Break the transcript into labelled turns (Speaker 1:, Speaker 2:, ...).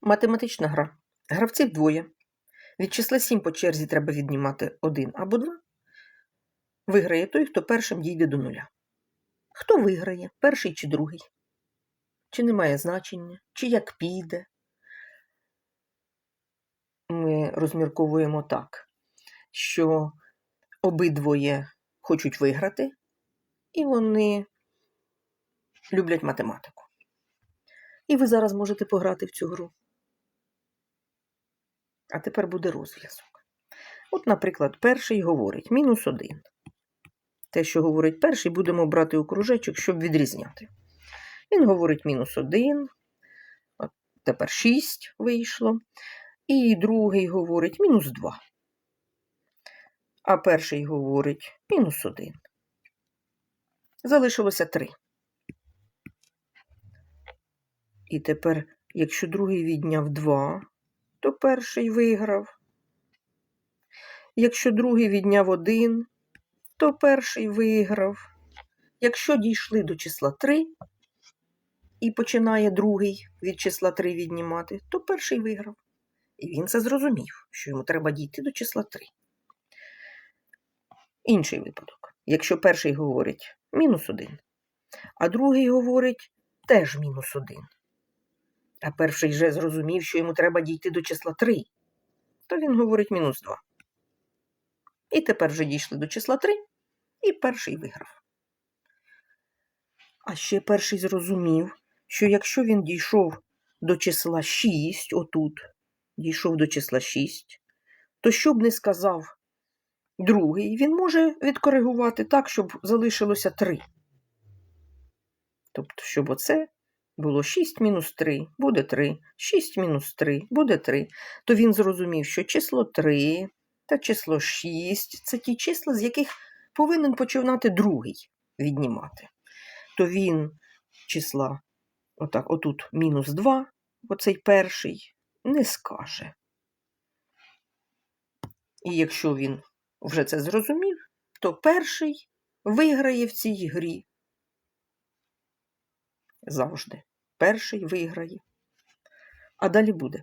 Speaker 1: Математична гра. Гравців двоє. Від числа 7 по черзі треба віднімати 1 або 2. Виграє той, хто першим дійде до нуля. Хто виграє, перший чи другий? Чи не має значення, чи як піде? Ми розмірковуємо так, що обидвоє хочуть виграти, і вони люблять математику. І ви зараз можете пограти в цю гру. А тепер буде розв'язок. От, наприклад, перший говорить мінус один. Те, що говорить перший, будемо брати у кружечок, щоб відрізняти. Він говорить мінус один, тепер 6 вийшло. І другий говорить мінус 2. А перший говорить мінус 1. Залишилося 3. І тепер, якщо другий відняв 2, то перший виграв. Якщо другий відняв 1, то перший виграв. Якщо дійшли до числа 3 і починає другий від числа 3 віднімати, то перший виграв. І він це зрозумів, що йому треба дійти до числа 3. Інший випадок. Якщо перший говорить мінус 1, а другий говорить теж мінус 1, а перший вже зрозумів, що йому треба дійти до числа 3, то він говорить мінус 2. І тепер вже дійшли до числа 3, і перший виграв. А ще перший зрозумів, що якщо він дійшов до числа 6, отут, дійшов до числа 6, то що б не сказав другий, він може відкоригувати так, щоб залишилося 3. Тобто, щоб оце було 6 мінус 3, буде 3, 6 мінус 3, буде 3, то він зрозумів, що число 3 та число 6 це ті числа, з яких повинен починати другий віднімати. То він числа, отак, отут мінус 2, оцей перший, не скаже. І якщо він вже це зрозумів, то перший виграє в цій грі. Завжди. Перший виграє. А далі буде.